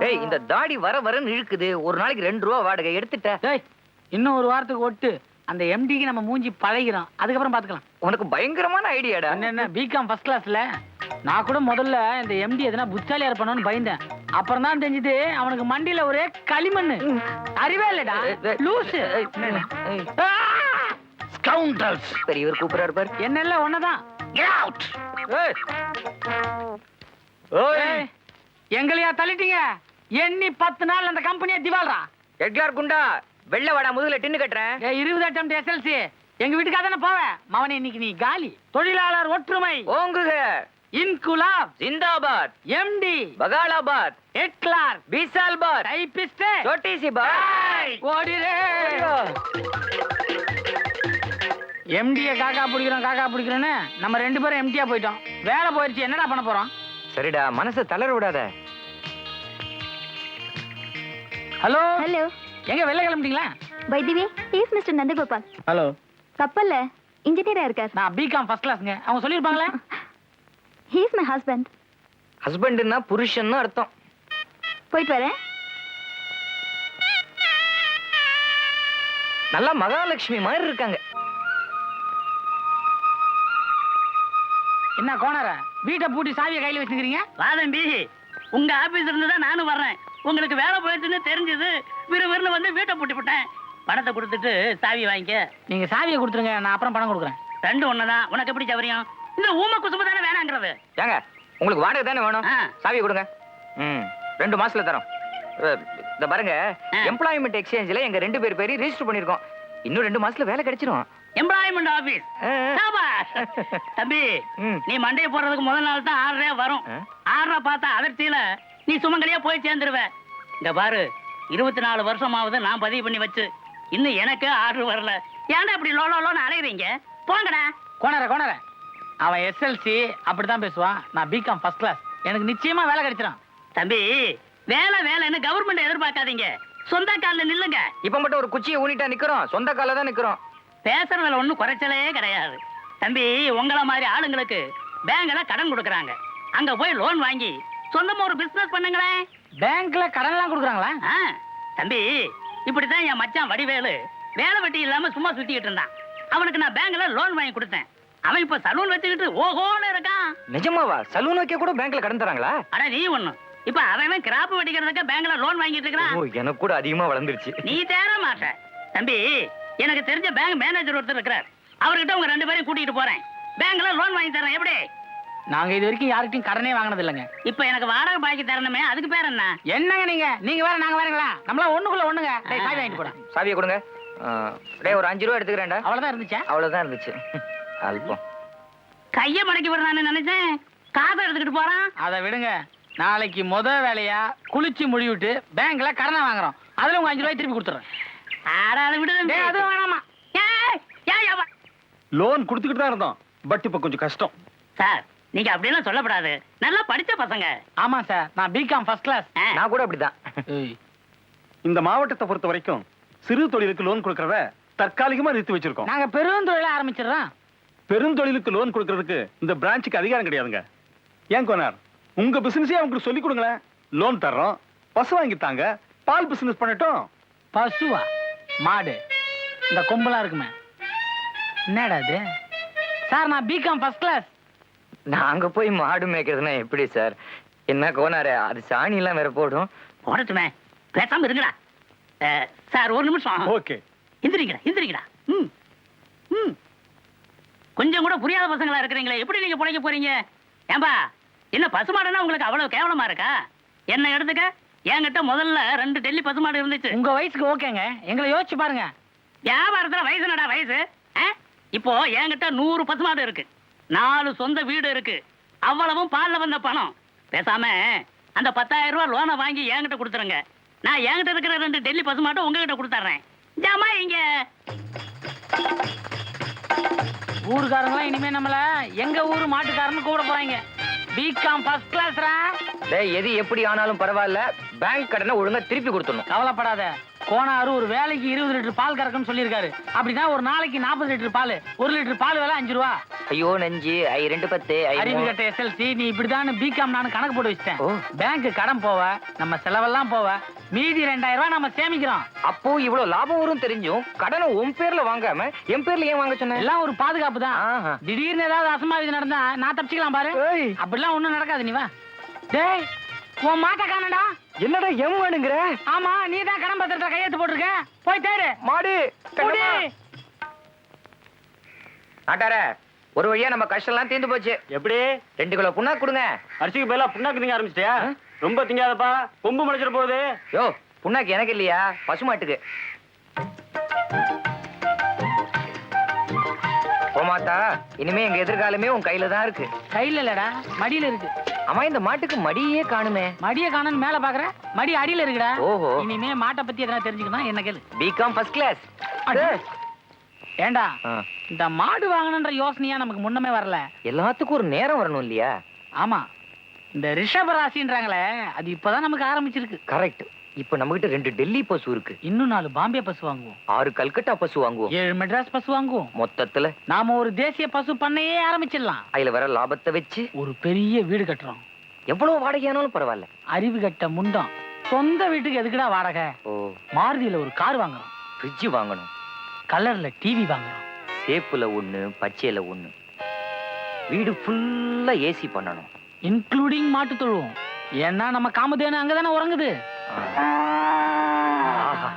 ஏய் இந்த தாடி வர வரன்னு இழுக்குது. ஒரு நாளைக்கு ரெண்டு ரூபா வாடகை. எடுத்துட்ட. டேய் இன்னும் ஒரு வாரத்துக்கு ஒட்டு அந்த எம்டிக்கு நம்ம மூஞ்சி பழகிறோம். அதுக்கப்புறம் பாத்துக்கலாம் உனக்கு பயங்கரமான ஐடியாடா. என்ன என்ன? பிகாம் ஃபர்ஸ்ட் கிளாஸ்ல நான் கூட முதல்ல இந்த எம்டி எதனா புத்தாலியா இருப்பானோன்னு பயந்தேன். அப்புறம் தான் தெரிஞ்சது அவனுக்கு மண்டியில ஒரே களிமண்ணு. அறிவே இல்லடா. லூசு. ஸ்கவுண்டல்ஸ் பெரியவர் கூப்பிடுறாரு பாரு. என்னல்ல ஒன்னதான் ஏய். ஏய். எங்களையா தள்ளிட்டீங்க? எண்ணி பத்து நாள் அந்த கம்பெனியை திவால்ரா எட்லார் குண்டா வெள்ள வாடா முதுகுல டின்னு கட்டுறேன். இருபது அட்டம் எஸ்எல்சி எங்க வீட்டுக்காக தானே போவேன் மவனே இன்னைக்கு நீ காலி. தொழிலாளர் ஒற்றுமை. ஓங்குக. இன்குலாப். ஜிந்தாபாத். எம்டி பகாலாபாத். ஹிட்லர் பீசால்பாத். டைபிஸ்ட் சோட்டி சிபாத் ஓடிரே எம்டிய காக்கா பிடிக்கிறோம் காக்கா பிடிக்கிறோன்னு நம்ம ரெண்டு பேரும் எம்டியா போயிட்டோம். வேலை போயிடுச்சு என்னடா பண்ண போறோம்? சரிடா மனசை தளர விடாத. ஹலோ? ஹலோ. எங்க வெளில கிளம்பிட்டீங்களா? By the way is mister Nandagopal. Hello. கப்பல்ல இன்ஜினியரா இருக்கார். நான் பிகாம் ஃபர்ஸ்ட் கிளாஸ்ங்க அவங்க சொல்லியிருப்பாங்களே ஹீ இஸ் மை ஹஸ்பண்ட் ஹஸ்பண்ட்னா புருஷன்னு அர்த்தம். போயிட்டு வரேன். நல்லா மகாலட்சுமி மாதிரி இருக்காங்க. என்ன கோணர வீட்டை பூட்டி சாவியை கையில வச்சுக்கிறீங்க? வாதம்பி உங்க ஆபீஸ்ல இருந்து தான் நானும் வர்றேன். உங்களுக்கு வேலை போயிடுச்சுன்னு தெரிஞ்சது விறுவிறுன்னு வந்து வீட்டை பூட்டி விட்டேன். பணத்தை கொடுத்துட்டு சாவி வாங்கிக்க. நீங்க சாவியை கொடுத்துருங்க நான் அப்புறம் பணம் கொடுக்குறேன். ரெண்டு ஒண்ணுதான். உனக்கு எப்படி சௌரியம் இந்த ஊம குசும்பு தானே வேணாங்கிறது. ஏங்க உங்களுக்கு வாடகை தானே வேணும்? ஆ. சாவியை கொடுங்க. ம் ரெண்டு மாசத்துல தரோம். இந்த பாருங்க. எம்ப்ளாய்மெண்ட் எக்ஸ்சேஞ்சில் எங்க ரெண்டு பேர் பேரையும் ரெஜிஸ்டர் பண்ணிருக்கோம். இன்னும் ரெண்டு மாசத்துல வேலை கிடைச்சிரும். Employment office. தம்பி. நீ மண்டைய போடுறதுக்கு முதல் நாள் தான் ஆறரை வரும்? ஆறரை பார்த்தா அதிர்ச்சியில நீ சுமங்கலியா போய் சேர்ந்துருவ. இங்க பாரு இருபத்தி நாலு வருஷமாவது நான் பதிவு பண்ணி வச்சு. இன்னும் எனக்கு ஆர்டர் வரல. ஏன்டா இப்படி லோ லோ லோன்னு அலையுறீங்க? போங்கடா. கோணர கோணர. அவன் எஸ்எல்சி அப்படிதான் பேசுவான். நான் பிகாம் ஃபர்ஸ்ட் கிளாஸ் எனக்கு நிச்சயமா வேலை கிடைச்சிடும் தம்பி வேலை வேலைன்னு கவர்மெண்ட் எதிர்பார்க்காதீங்க. சொந்த கால்ல நில்லுங்க. இப்ப மட்டும் ஒரு குச்சியை ஊனிட்டா நிக்கிறோம். சொந்த கால தான் நிக்கிறோம். பேசுறதுல ஒண்ணும் குறைச்சலே கிடையாது. தம்பி உங்கள மாதிரி ஆளுங்களுக்கு பேங்க்ல கடன் கொடுக்கறாங்க. அங்க போய் லோன் வாங்கி சொந்தமா ஒரு பிசினஸ் பண்ணுங்களேன். பேங்க்ல கடன் எல்லாம் கொடுக்குறாங்களா தம்பி இப்படித்தான் என் மச்சான் வடிவேலு வேலை வெட்டி இல்லாம சும்மா சுத்திக்கிட்டு இருந்தான். அவனுக்கு நான் பேங்க்ல லோன் வாங்கி கொடுத்தேன். அவன் இப்ப சலூன் வச்சுக்கிட்டு ஓஹோன்னு இருக்கான். நிஜமாவா? சலூன் வைக்க கூட பேங்க்ல கடன் தராங்களா? அட நீ ஒண்ணு. இப்ப அவன் கிராப் வெட்டிக்கிறதுக்கு பேங்க்ல லோன் வாங்கிட்டு இருக்கிறான். ஓ எனக்கு கூட அதிகமா வளர்ந்துருச்சு. நீ தேர மாட்ட. தம்பி எனக்கு தெரிஞ்ச பேங்க் மேனேஜர் ஒருத்தர் இருக்கிறார். அவர்கிட்ட உங்க ரெண்டு பேரையும் கூட்டிட்டு போறேன். பேங்க்ல லோன் வாங்கி தரேன். எப்படி? நாங்க இது வரைக்கும் யார்கிட்டயும் கடனே வாங்கினது இல்லைங்க. இப்ப எனக்கு வாடகை பாக்கி தரணுமே அதுக்கு பேர் என்ன? என்னங்க நீங்க? நீங்க வேற நாங்க வேறங்களா? நம்மள ஒண்ணுக்குள்ள ஒண்ணுங்க. டேய் சாவி வாங்கிட்டு போடா. சாவியை கொடுங்க. டேய் ஒரு அஞ்சு ரூபா எடுத்துக்கிறேன்டா. அவ்வளவுதான் இருந்துச்சா? அவ்வளவுதான் இருந்துச்சு. அல்பம். கைய மடக்கி விடுறான்னு நினைச்சேன். காசை எடுத்துக்கிட்டு போறான். அதை விடுங்க. நாளைக்கு முத வேலையா? குளிச்சு முடிவிட்டு பேங்க்ல கடனை வாங்குறோம். அதுல உங்க அஞ்சு ரூபாய் திருப்பி கொடுத்துறேன் அதுவும் வேணாமா? ஏய், ஏய், ஏய், லோன் கொடுத்துக்கிட்டு தான் இருந்தோம். பட் இப்ப கொஞ்சம் கஷ்டம். சார் நீங்க அப்படியெல்லாம் சொல்லப்படாது. நல்லா படிச்ச பசங்க. ஆமா சார். நான் பிகாம் ஃபர்ஸ்ட் கிளாஸ் நான் கூட அப்படிதான். இந்த மாவட்டத்தை பொறுத்த வரைக்கும் சிறு தொழிலுக்கு லோன் கொடுக்கறத தற்காலிகமா நிறுத்தி வச்சிருக்கோம். நாங்க பெருந்தொழில ஆரம்பிச்சிடுறோம். பெருந்தொழிலுக்கு லோன் கொடுக்கறதுக்கு இந்த பிரான்ச்சுக்கு அதிகாரம் கிடையாதுங்க. ஏன் கோனார்? உங்க பிசினஸே அவங்களுக்கு சொல்லி கொடுங்களேன். லோன் தர்றோம். பசு வாங்கித்தாங்க பால் பிசினஸ் பண்ணட்டும். பசுவா? மாடு. இந்த கொம்பெல்லாம் இருக்குமே. என்னடா இது? சார் நான் பிகாம் ஃபர்ஸ்ட் கிளாஸ் நாங்க போய் மாடு மேய்க்கிறதுனா எப்படி சார்? என்ன கோனாரு அது சாணி எல்லாம் வேற போடும். போடட்டுமே. பேசாம இருங்கடா. அஹ், சார் ஒரு நிமிஷம். ஓகே. எந்திரிங்கடா எந்திரிங்கடா ம் ம். கொஞ்சம் கூட புரியாத பசங்களா இருக்கிறீங்களே. எப்படி நீங்க பிழைக்க போறீங்க? ஏம்பா என்ன பசுமாடுனா உங்களுக்கு அவ்வளவு கேவலமா இருக்கா? என்ன எடுத்துக்க? என்கிட்ட முதல்ல ரெண்டு டெல்லி பசுமாடு இருந்துச்சு. உங்க வயசுக்கு ஓகேங்க. எங்களை யோசிச்சு பாருங்க. வியாபாரத்துல வயசு என்னடா வயசு? இப்போ என்கிட்ட நூறு பசுமாடு இருக்கு. நாலு சொந்த வீடு இருக்கு. அவ்வளவும் பால்ல வந்த பணம். பேசாம அந்த பத்தாயிரம் ரூபாய் லோனை வாங்கி என்கிட்ட கொடுத்துருங்க. நான் என்கிட்ட இருக்கிற ரெண்டு டெல்லி பசுமாட்டை உங்ககிட்ட கொடுத்துட்றேன் ஜாமா இங்க. ஊருக்காரங்களாம் இனிமே நம்மள எங்க ஊரு மாட்டுக்காரன்னு கூட போறாங்க. பிகாம் ஃபர்ஸ்ட் கிளாஸ்ரா டேய் எது எப்படி ஆனாலும் பரவாயில்ல. பேங்க் கடனை ஒழுங்கா திருப்பி கொடுத்துடணும். கவலைப்படாத. கோனாரு ஒரு வேலைக்கு இருபது லிட்டர் பால் கறக்குன்னு சொல்லியிருக்காரு. அப்படின்னா ஒரு நாளைக்கு நாற்பது லிட்டர் பால். ஒரு லிட்டர் பால் விலை அஞ்சு ரூபா. ஐயோ நஞ்சு. ஐ ரெண்டு பத்து அறிவு. கட்ட எஸ்எல்சி நீ இப்படிதான் பிகாம் நான் கணக்கு போட்டு வச்சிட்டேன். பேங்க் கடன் போவ நம்ம செலவெல்லாம் போவ. மீதி ரெண்டாயிரம் ரூபாய் நம்ம சேமிக்கிறோம். அப்போ இவ்வளவு லாபம் வரும் தெரிஞ்சும் கடனை உன் பேர்ல வாங்காம என் பேர்ல ஏன் வாங்க சொன்ன? எல்லாம் ஒரு பாதுகாப்பு தான். திடீர்னு ஏதாவது அசம்பாவிதம் நடந்தா நான் தப்பிச்சுக்கலாம் பாரு. அப்படிலாம் ஒண்ணும் நடக்காது நீ வா. டேய் உன் மாட்ட காணடா என்னடா எம் வேணுங்கிற? ஆமா நீ தான் கடன் பத்திரத்தை கையெழுத்து போட்டிருக்க. போய் தேடு. மாடு. ஆட்டார ஒரு வழியா நம்ம கஷ்டம் எல்லாம் தீர்ந்து போச்சு. எப்படி? ரெண்டு கிலோ புண்ணா கொடுங்க. அரிசிக்கு பதிலா புண்ணாக்கு திங்க ஆரம்பிச்சிட்டியா? ரொம்ப திங்காதப்பா கொம்பு முளைச்சிட போகுது. யோ புண்ணாக்கு எனக்கு இல்லையா? பசுமாட்டுக்கு போமாத்தா இனிமே எங்க எதிர்காலமே உன் கையில தான் இருக்கு. கையில இல்லடா மடியில இருக்கு. அம்மா இந்த மாட்டுக்கு மடியே காணுமே. மடிய காணன்னு மேல பாக்குற? மடி அடியில இருக்குடா. ஓஹோ. இனிமே மாட்டை பத்தி எதனா தெரிஞ்சுக்கணும்? என்ன கேளு. BCom first class. ஏண்டா இந்த மாடு வாங்கணுன்ற யோசனையா நமக்கு முன்னமே வரல. எல்லாத்துக்கும் ஒரு நேரம் வரணும் இல்லையா? ஆமா. இந்த ரிஷப ராசின்றாங்களே அது இப்பதான் நமக்கு ஆரம்பிச்சிருக்கு. கரெக்ட் இப்ப நம்ம கிட்ட ரெண்டு டெல்லி பசு இருக்கு. இன்னும் நாலு பாம்பே பசு வாங்குவோம். ஆறு கல்கட்டா பசு வாங்குவோம். ஏழு மெட்ராஸ் பசு வாங்குவோம். மொத்தத்துல நாம ஒரு தேசிய பசு பண்ணையே ஆரம்பிச்சிடலாம். அதுல வர லாபத்தை வச்சு ஒரு பெரிய வீடு கட்டுறோம். எவ்வளவு வாடகையானாலும் பரவாயில்ல. அறிவு கட்ட முண்டம். சொந்த வீட்டுக்கு எதுக்குடா வாடகை? ஓ. மாருதியில ஒரு கார் வாங்குறோம். ஃப்ரிட்ஜ் வாங்கணும். கலர்ல டிவி வாங்குறோம். சேப்புல ஒண்ணு பச்சையில ஒண்ணு. வீடு ஃபுல்லா ஏசி பண்ணணும். இன்க்ளூடிங் மாட்டு தொழுவோம். ஏன்னா நம்ம காமதேனு அங்கதானே உறங்குது. ஆஹா.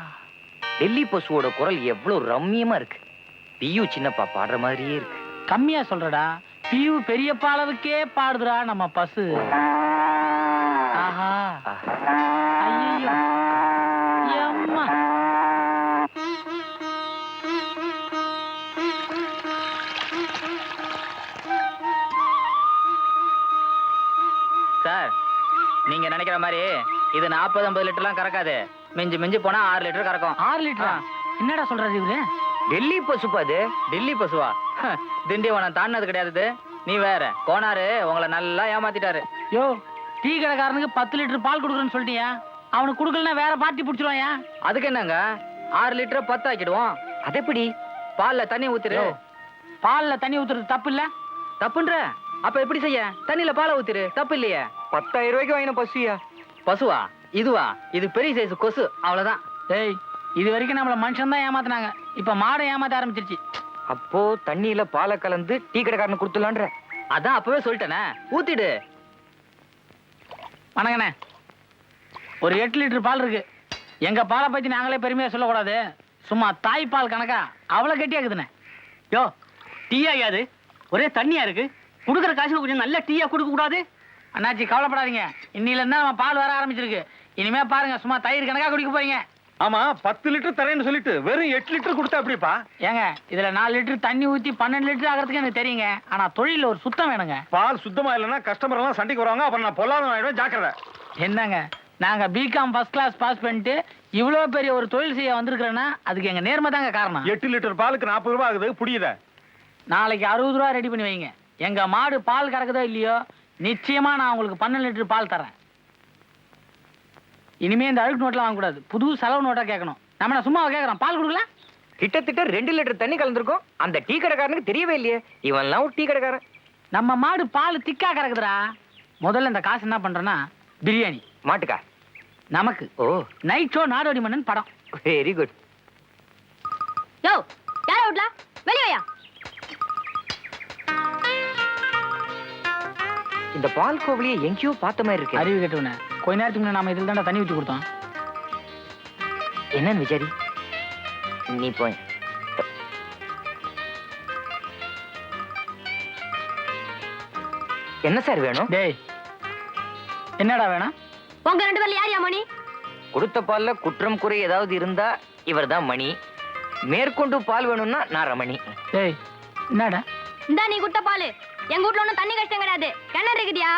டெல்லி பசுவோட குரல் எவ்வளவு ரம்மியமா இருக்கு. பியு சின்னப்பா பாடுற மாதிரியே இருக்கு. கம்மியா சொல்றடா. பியூ பெரியப்பா அளவுக்கே பாடுதுடா நம்ம பசு. ஆஹா. ஆஹா. ஐயோ எம்மா. சார் நீங்க நினைக்கிற மாதிரி இது நாற்பது ஐம்பது லிட்டர்லாம் கறக்காது. மிஞ்சி மிஞ்சி போனா ஆறு லிட்டர் கறக்கும். ஆறு லிட்டரா? என்னடா சொல்றாரு இவரு? டெல்லி பசுப்பா அது? டெல்லி பசுவா? ஹ, திண்டிவனம் தாண்டினது கிடையாது. நீ வேற கோனாரு உங்களை நல்லா ஏமாத்திட்டாரு. யோ டீ கடைக்காரனுக்கு பத்து லிட்டர் பால் கொடுக்குறேன்னு சொல்லிட்டியா? அவனுக்கு கொடுக்கலன்னா வேற பார்ட்டி பிடிச்சிருவாயா அதுக்கு என்னங்க? ஆறு லிட்டர் பத்து ஆக்கிடுவோம். அது எப்படி? பால்ல தண்ணி ஊத்திரு. பால்ல தண்ணி ஊத்துறது தப்பு இல்ல தப்புன்ற? அப்ப எப்படி செய்ய? தண்ணியில பாலை ஊத்திரு. தப்பு இல்லையே. பத்தாயிரம் ரூபாய்க்கு வாங்கின பசுயா? பசுவா இதுவா இது பெரிய சைஸ் கொசு அவ்வளவுதான். டேய் இது வரைக்கும் நம்மள மனுஷன் தான் ஏமாத்துனாங்க. இப்ப மாடை ஏமாத்த ஆரம்பிச்சிருச்சு. அப்போ தண்ணியில பாலை கலந்து டீ கடைக்காரனுக்கு கொடுத்துலான்ற அதான் அப்பவே சொல்லிட்டேனே. ஊத்திடு. வணங்கண்ணே ஒரு எட்டு லிட்டர் பால் இருக்கு. எங்க பாலை பத்தி நாங்களே பெருமையா சொல்லக்கூடாது. சும்மா தாய் பால் கணக்கா அவ்வளவு கெட்டியாக்குதுண்ணே. யோ டீயா யாது ஒரே தண்ணியா இருக்கு. குடுக்குற காசுக்கு கொஞ்சம் நல்ல டீயா கொடுக்க கூடாது அண்ணாச்சி கவலைப்படாதீங்க. இன்னில இருந்தா நம்ம பால் வர ஆரம்பிச்சிருக்கு. இனிமே பாருங்க சும்மா தயிர் கணக்கா குடிக்க போறீங்க. ஆமா பத்து லிட்டர் தரேன்னு சொல்லிட்டு வெறும் எட்டு லிட்டர் கொடுத்தா எப்படிப்பா? ஏங்க இதுல நாலு லிட்டர் தண்ணி ஊத்தி பன்னெண்டு லிட்டர் ஆகிறதுக்கு எனக்கு தெரியுங்க. ஆனா தொழில ஒரு சுத்தம் வேணுங்க. பால் சுத்தமா இல்லைன்னா கஸ்டமர் எல்லாம் சண்டைக்கு வருவாங்க அப்புறம் நான் பொல்லாத ஆயிடுவேன் ஜாக்கிரதை. என்னங்க நாங்க பிகாம் ஃபர்ஸ்ட் கிளாஸ் பாஸ் பண்ணிட்டு இவ்வளவு பெரிய ஒரு தொழில் செய்ய வந்திருக்கிறேன்னா அதுக்கு எங்க நேர்மை தாங்க காரணம். எட்டு லிட்டர் பாலுக்கு நாற்பது ரூபாய் ஆகுது புரியுத? நாளைக்கு அறுபது ரூபா ரெடி பண்ணி வைங்க. எங்க மாடு பால் கறக்குதோ இல்லையோ நிச்சயமா நான் உங்களுக்கு பன்னெண்டு லிட்டர் பால் தரேன். இனிமே இந்த அழுக்கு நோட்லாம் வாங்கக்கூடாது புது செலவு நோட்டா கேட்கணும். நம்ம என்ன சும்மா கேட்கறோம்? பால் கொடுக்கல? கிட்டத்தட்ட ரெண்டு லிட்டர் தண்ணி கலந்துருக்கும். அந்த டீ கடைக்காரனுக்கு தெரியவே இல்லையே. இவன்லாம் ஒரு டீ கடைக்காரன். நம்ம மாடு பால் திக்கா கறக்குதுடா. முதல்ல இந்த காசு என்ன பண்றேன்னா பிரியாணி. மாட்டுக்கா? நமக்கு. ஓ. நைட் ஷோ நாடோடி மன்னன் படம். வெரி குட் யோ யார அவுட்லா வெளியயா இந்த பால் கோவிலியை எங்கேயோ பார்த்த மாதிரி இருக்கு. அறிவு கேட்டவன கொஞ்ச நேரத்துக்கு முன்னாடி நாம இதில் தாண்டா தண்ணி ஊற்றி கொடுத்தோம். என்னன்னு விசாரி. நீ போய். என்ன சார் வேணும்? டேய் என்னடா வேணும்? உங்க ரெண்டு பேர்ல யார் யாமணி கொடுத்த பால்ல குற்றம் குறை ஏதாவது இருந்தா இவர்தான் மணி. மேற்கொண்டு பால் வேணும்னா நான் ரமணி. டேய் என்னடா? இந்தா நீ குட்ட பாலு. எங்க வீட்ல ஒண்ணும் தண்ணி கஷ்டம் கிடையாது. கிணறு இருக்குதியா?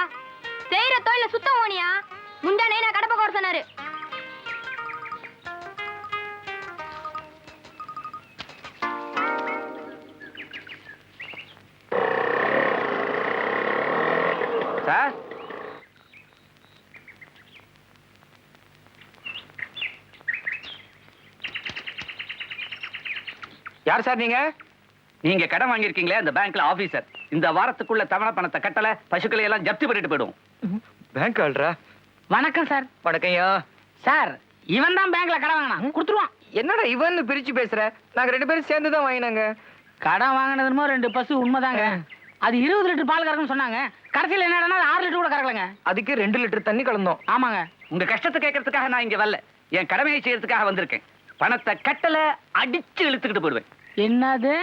செய்யற தொழில சுத்தம் ஓனியா முந்தானே நான் கடப்ப கோர சொன்னாரு. சார்? யார் சார் நீங்க? நீங்க கடன் வாங்கியிருக்கீங்களே அந்த பேங்க்ல ஆபீசர் இந்த வாரத்துக்குள்ள தவணை பணத்தை கட்டல பசுக்களை எல்லாம் ஜப்தி பண்ணிட்டு போயிடும். பேங்க் ஆள்றா? வணக்கம் சார். வணக்கம்யா. சார் இவன் தான் பேங்க்ல கடன் வாங்கினான். கொடுத்துருவான். என்னடா இவன் பிரிச்சு பேசுற? நாங்க ரெண்டு பேரும் சேர்ந்து தான் வாங்கினாங்க. கடன் வாங்கினதுமோ ரெண்டு பசு உண்மைதாங்க. அது இருபது லிட்டர் பால் கறக்குன்னு சொன்னாங்க. கடைசியில் என்னடா ஆறு லிட்டர் கூட கறக்கலங்க. அதுக்கு ரெண்டு லிட்டர் தண்ணி கலந்தோம். ஆமாங்க. உங்க கஷ்டத்தை கேட்கறதுக்காக நான் இங்க வரல. என் கடமையை செய்யறதுக்காக வந்திருக்கேன். பணத்தை கட்டல அடிச்சு இழுத்துக்கிட்டு போயிடுவேன். என்னது?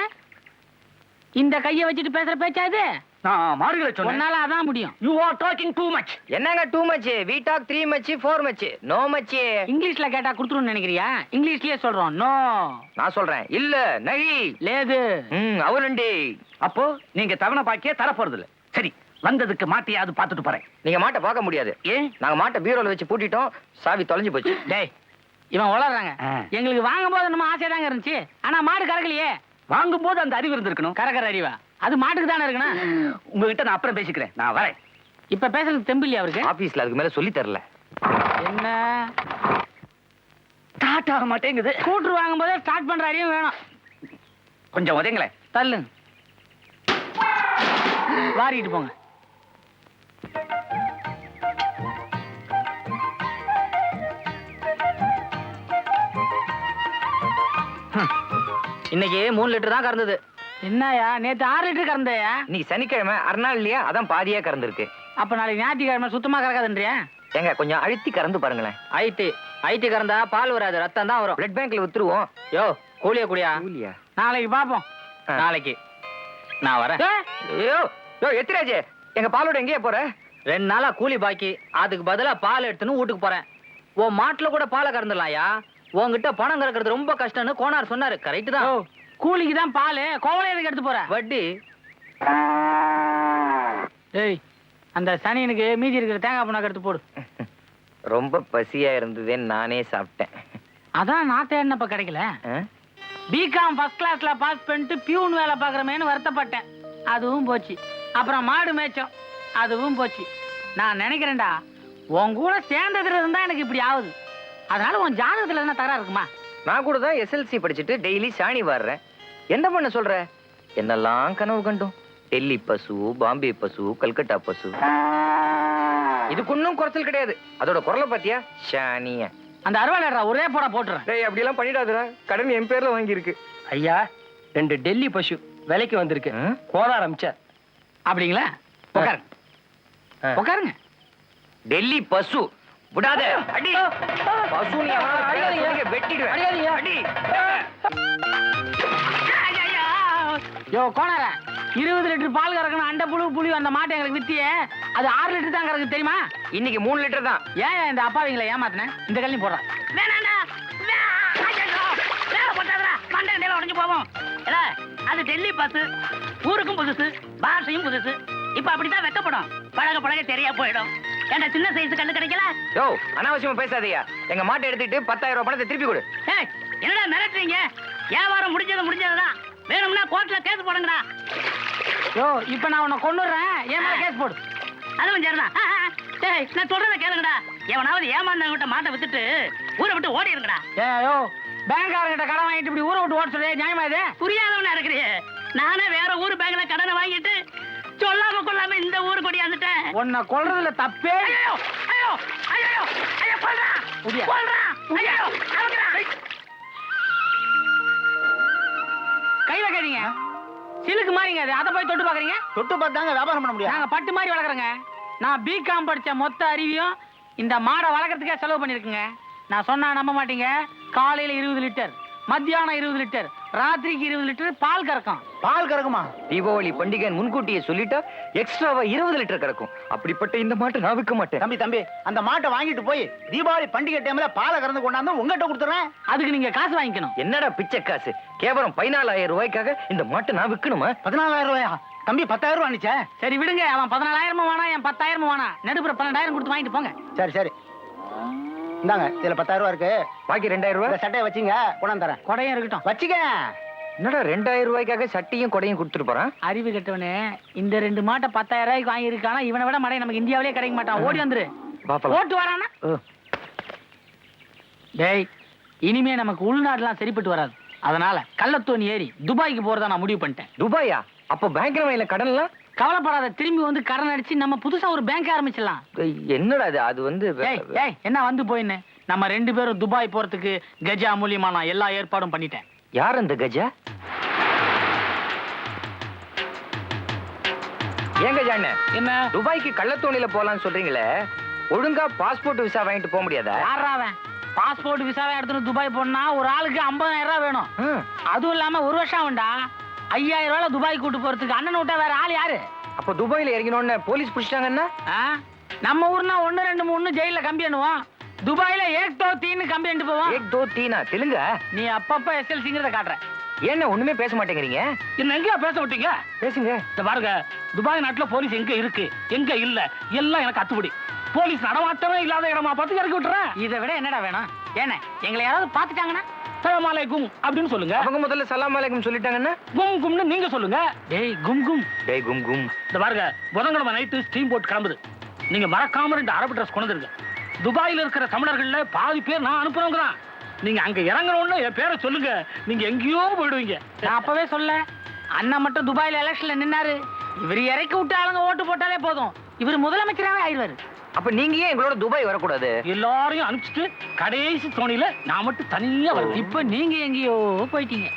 இந்த கையை வச்சுட்டு பேசுற பேச்சா இது? நான் மாறுகளை சொன்னேன். உன்னால அதான் முடியும். You are talking too much என்னங்க too much we talk three much four much no much இங்கிலீஷ்ல கேட்டா கொடுத்துருன்னு நினைக்கிறியா? இங்கிலீஷ்லயே சொல்றோம். நோ நான் சொல்றேன். இல்ல நகி. லேது. ம் அவளுண்டி அப்போ நீங்க தவணை பாக்கிய தர போறது இல்ல சரி வந்ததுக்கு மாட்டியாவது பார்த்துட்டு போறேன். நீங்க மாட்டை பார்க்க முடியாது. ஏன்? நாங்க மாட்டை பீரோல வச்சு பூட்டிட்டோம் சாவி தொலைஞ்சு போச்சு. டேய். இவன் உளறாங்க. எங்களுக்கு வாங்கும் போது நம்ம ஆசையா தாங்க இருந்துச்சு. ஆனா மாடு கறக்கலையே. வாங்கும் போது அந்த அறிவு இருந்திருக்கணும். கறக்கிற அறிவா? அது மாட்டுக்கு தானே இருக்கணும்? உங்ககிட்ட நான் அப்புறம் பேசிக்கிறேன். நான் வரேன். இப்ப பேசுறது தெம்பு இல்லையா அவருக்கு? ஆபீஸ்ல அதுக்கு மேல சொல்லி தரல. என்ன? ஸ்டார்ட் ஆக மாட்டேங்குது. ஸ்கூட்டர் வாங்கும் போதே ஸ்டார்ட் பண்ற அறிவும் வேணும். கொஞ்சம் உதங்களேன். தள்ளு. வாரிட்டு போங்க. இன்னைக்கு மூணு லிட்டர் தான் கறந்தது. என்னயா நேத்து ஆறு லிட்டர் கறந்தையா? இன்னைக்கு சனிக்கிழமை அரை நாள் இல்லையா? அதான் பாதியா கறந்துருக்கு. அப்ப நாளைக்கு ஞாயிற்றுக்கிழமை சுத்தமா கறக்காதுன்றியா? ஏங்க கொஞ்சம் அழுத்தி கறந்து பாருங்களேன். ஐடி ஐடி கறந்தா பால் வராது ரத்தம் தான் வரும். பிளட் பேங்க்ல வித்துருவோம். யோ கூலிய குடியா? கூலியா? நாளைக்கு பாப்போம். நாளைக்கு. நான் வரேன். ஐயோ யோ எத்திராஜே எங்க பாலோட எங்கேயா போற? ரெண்டு நாளா கூலி பாக்கி அதுக்கு பதிலா பால் எடுத்துன்னு வீட்டுக்கு போறேன். உன் மாட்டுல கூட பாலை கறந்துடலாம்யா. உன்கிட்ட பணம் கறக்கிறது ரொம்ப கஷ்டம்னு கோனார் சொன்னாரு. கரெக்ட் தான். கூலிக்கு தான் பால். கோவலை எதுக்கு எடுத்து போற? வட்டி. ஏய் அந்த சனியனுக்கு மீதி இருக்கிற தேங்காய் புண்ணாக்கு எடுத்து போடு. ரொம்ப பசியா இருந்ததுன்னு நானே சாப்பிட்டேன். அதான் நான் தேடினப்ப கிடைக்கல? பிகாம் ஃபர்ஸ்ட் கிளாஸ்ல பாஸ் பண்ணிட்டு பியூன் வேலை பார்க்குறமேனு வருத்தப்பட்டேன். அதுவும் போச்சு. அப்புறம் மாடு மேய்ச்சோம். அதுவும் போச்சு. நான் நினைக்கிறேன்டா உன் கூட சேர்ந்ததுல இருந்தா எனக்கு இப்படி ஆகுது. அதனால உன் ஜாதகத்துல என்ன தகரா இருக்குமா? நான் கூட தான் எஸ்எல்சி படிச்சுட்டு டெய்லி சாணி வாடுறேன் என்ன பண்ண சொல்ற? என்னெல்லாம் கனவு கண்டோம்? டெல்லி பசு பாம்பே பசு கல்கட்டா பசு. இதுக்கு ஒன்றும் குறைச்சல் கிடையாது. அதோட குரலை பாத்தியா? ஷானிய அந்த அருவாளா ஒரே போடா போட்டுறேன். டேய் அப்படியெல்லாம் பண்ணிடாதடா. கடன் என் பேர்ல வாங்கியிருக்கு. ஐயா ரெண்டு டெல்லி பசு விலைக்கு வந்திருக்கு? கோனார் அமிச்சார் அப்படிங்களா? உட்காருங்க. உட்காருங்க. டெல்லி பசு. விடாத. அடி. பசு நீ எவனாவது பேரை சொல்லிக்க, வெட்டிடுவேன். அடி. யோ கோணார. இருபது லிட்டர் பால் கறக்கணும் அண்டை புழு புளி அந்த மாட்டை எங்களுக்கு வித்தியே. அது ஆறு லிட்டர் தான் கறக்கு தெரியுமா? இன்னைக்கு மூணு லிட்டர் தான். ஏன் இந்த அப்பாவிங்களை ஏமாத்தினேன் இந்த கல்லையும் போடுறான் உடைஞ்சு போவோம். அது டெல்லி பஸ் ஊருக்கும் புதுசு பாஷையும் புதுசு. இப்ப அப்படித்தான் வெக்கப்படும். பழக பழக தெரியா போயிடும். ஏன்டா சின்ன சைஸ் கல்லு கிடைக்கல? யோ அனாவசியமா பேசாதீயா எங்க மாட்டை எடுத்துட்டு பத்தாயிரம் ரூபாய் பணத்தை திருப்பி கொடு. ஏய் என்னடா மிரட்டுறீங்க? வியாபாரம் முடிஞ்சது முடிஞ்சதுதான். வேணும்னா கோர்ட்ல கேஸ் போடுங்கடா. யோ இப்ப நான் உன்னை கொண்டுறேன் மேல கேஸ் போடு. அதுவும் சரிதான். ஏய் நான் சொல்றத கேளுங்கடா. எவனாவது ஏமாந்தவங்கிட்ட மாட்டை வித்துட்டு ஊரை விட்டு ஓடி இருங்கடா ஏ யோ பேங்க்காரங்கிட்ட கடன் வாங்கிட்டு இப்படி ஊரை விட்டு ஓட சொல்லு நியாயமா இது? புரியாதவனா இருக்கிறியே. நானே வேற ஊர் பேங்க்ல கடனை வாங்கிட்டு சொல்லாம கொள்ளாம இந்த ஊரு கொடியாந்துட்டேன் உன்னை கொல்றதுல தப்பே. கை வைக்காதீங்க. சிலுக்கு மாறிங்க அது. அதை போய் தொட்டு பாக்குறீங்க? தொட்டு பார்த்தாங்க வியாபாரம் பண்ண முடியாது நாங்க பட்டு மாதிரி வளர்க்குறேங்க. நான் பிகாம் படிச்ச மொத்த அறிவியும் இந்த மாடை வளர்க்கறதுக்கே செலவு பண்ணிருக்குங்க நான் சொன்னா நம்ப மாட்டீங்க. காலையில இருபது லிட்டர் மத்தியானம் இருபது லிட்டர் ராத்திரிக்கு இருபது லிட்டர் பால் கறக்கும். பால் கறக்குமா? தீபாவளி பண்டிகை முன்கூட்டியே சொல்லிட்டா எக்ஸ்ட்ராவா இருபது லிட்டர் கிடக்கும் அப்படிப்பட்ட இந்த மாட்டை நான் விற்க மாட்டேன். தம்பி தம்பி அந்த மாட்டை வாங்கிட்டு போய் தீபாவளி பண்டிகை டைம்ல பாலை கறந்து கொண்டாந்து உங்ககிட்ட கொடுத்துறேன். அதுக்கு நீங்க காசு வாங்கிக்கணும். என்னடா பிச்சை காசு? கேவலம் பதினாலாயிரம் ரூபாய்க்காக இந்த மாட்டை நான் விற்கணுமா? பதினாலாயிரம் ரூபாயா? தம்பி பத்தாயிரம் ரூபாய் அனுச்சே சரி விடுங்க. அவன் பதினாலாயிரமும் வேணாம் என் பத்தாயிரமும் வேணாம். நடுப்புற பன்னெண்டாயிரம் கொடுத்து வாங்கிட்டு போங்க. சரி சரி. இந்தாங்க இதுல பத்தாயிரம் ரூபாய் இருக்கு. பாக்கி ரெண்டாயிரம் இந்த ரூபாய் சட்டையை வச்சுங்க கொண்டாந்து தரேன். கொடையும் இருக்கட்டும். வச்சுக்க என்னடா ரெண்டாயிரம் ரூபாய்க்காக சட்டியும் கொடையும் கொடுத்துட்டு போறான்? அறிவு கெட்டவனே இந்த ரெண்டு மாட்டை பத்தாயிரம் ரூபாய்க்கு வாங்கியிருக்கானா இவனை விட மடை நமக்கு இந்தியாவிலே கிடைக்க மாட்டான். ஓடி வந்துரு. ஓட்டு வரானா? டேய் இனிமே நமக்கு உள்நாடுலாம் சரிப்பட்டு வராது. அதனால கள்ளத்தோணி ஏறி துபாய்க்கு போறதா நான் முடிவு பண்ணிட்டேன். துபாயா? அப்போ வாங்கின கடன்லாம்? கவலைப்படாத திரும்பி வந்து கடன் அடிச்சு நம்ம புதுசா ஒரு பேங்க் ஆரம்பிச்சிடலாம். என்னடா இது? அது வந்து என்ன வந்து போயின்னு? நம்ம ரெண்டு பேரும் துபாய் போறதுக்கு கஜா மூலியமா நான் எல்லா ஏற்பாடும் பண்ணிட்டேன். யார் அந்த கஜா? கஜா அண்ணே? என்ன? துபாய்க்கு கள்ளத்தோணியில போலாம்னு சொல்றீங்களே ஒழுங்கா பாஸ்போர்ட் விசா வாங்கிட்டு போக முடியாதா? யாரா அவன்? பாஸ்போர்ட் விசாவை எடுத்துட்டு துபாய் போனா ஒரு ஆளுக்கு 50000 ரூபாய் வேணும். அதுவும் இல்லாம ஒரு வருஷம் ஆகும்டா. ஐயாயிரம் ரூபாய் துபாய் கூட்டு போறதுக்கு அண்ணன் விட்டா வேற ஆள் யாரு? அப்போ துபாயில இறங்கினோடனே போலீஸ் பிடிச்சிட்டாங்கன்னா? நம்ம ஊர்னா ஒண்ணு ரெண்டு மூணு ஜெயில கம்பி எண்ணுவோம். துபாயில ஏக் தோ தீன்னு கம்பி எண்ணிட்டு போவோம். ஏக் தோ தீனா? தெலுங்க? நீ அப்பப்ப எஸ்எல்சிங்கிறத காட்டுற. ஏன்னா ஒண்ணுமே பேச மாட்டேங்கிறீங்க? என்ன எங்கேயா பேச விட்டீங்க? பேசுங்க. இந்த பாருங்க துபாய் நாட்டுல போலீஸ் எங்க இருக்கு எங்க இல்ல எல்லாம் எனக்கு அத்துப்படி. போலீஸ் நடமாட்டமே இல்லாத இடமா பார்த்து இறக்கி விட்டுறேன். இதை விட என்னடா வேணும்? ஏண்ணே எங்களை யாராவது பாத்துட்டாங்கன்னா சலாம் அலைக்கும் அப்படின்னு சொல்லுங்க. அவங்க முதல்ல சலாம் அலைக்கும் சொல்லிட்டாங்கன்னா கும் கும்னு நீங்க சொல்லுங்க. டேய் கும் கும். டேய் கும் கும். இந்த பாருங்க புதன்கிழமை நைட்டு ஸ்டீம் போட் கிளம்புது. நீங்க மறக்காம ரெண்டு அரபு ட்ரெஸ் கொண்டு வந்துருங்க. துபாயில இருக்கிற தமிழர்கள்ல பாதி பேர் நான் அனுப்புறவங்க தான். நீங்க அங்க இறங்குறோன்னு என் பேரை சொல்லுங்க. நீங்க எங்கேயோ போயிடுவீங்க. நான் அப்பவே சொல்ல அண்ணன் மட்டும் துபாயில எலெக்ஷன்ல நின்னாரு. இவர் இறக்கி விட்டு ஆளுங்க ஓட்டு போட்டாலே போதும். இவர் முதலமைச்சராவே ஆயிடுவாரு. அப்ப நீங்க ஏன் எங்களோட துபாய் வரக்கூடாது? எல்லாரையும் அனுப்பிச்சிட்டு கடைசி தோணியில நான் மட்டும் தனியா வரேன். இப்ப நீங்க எங்கேயோ போயிட்டீங்க.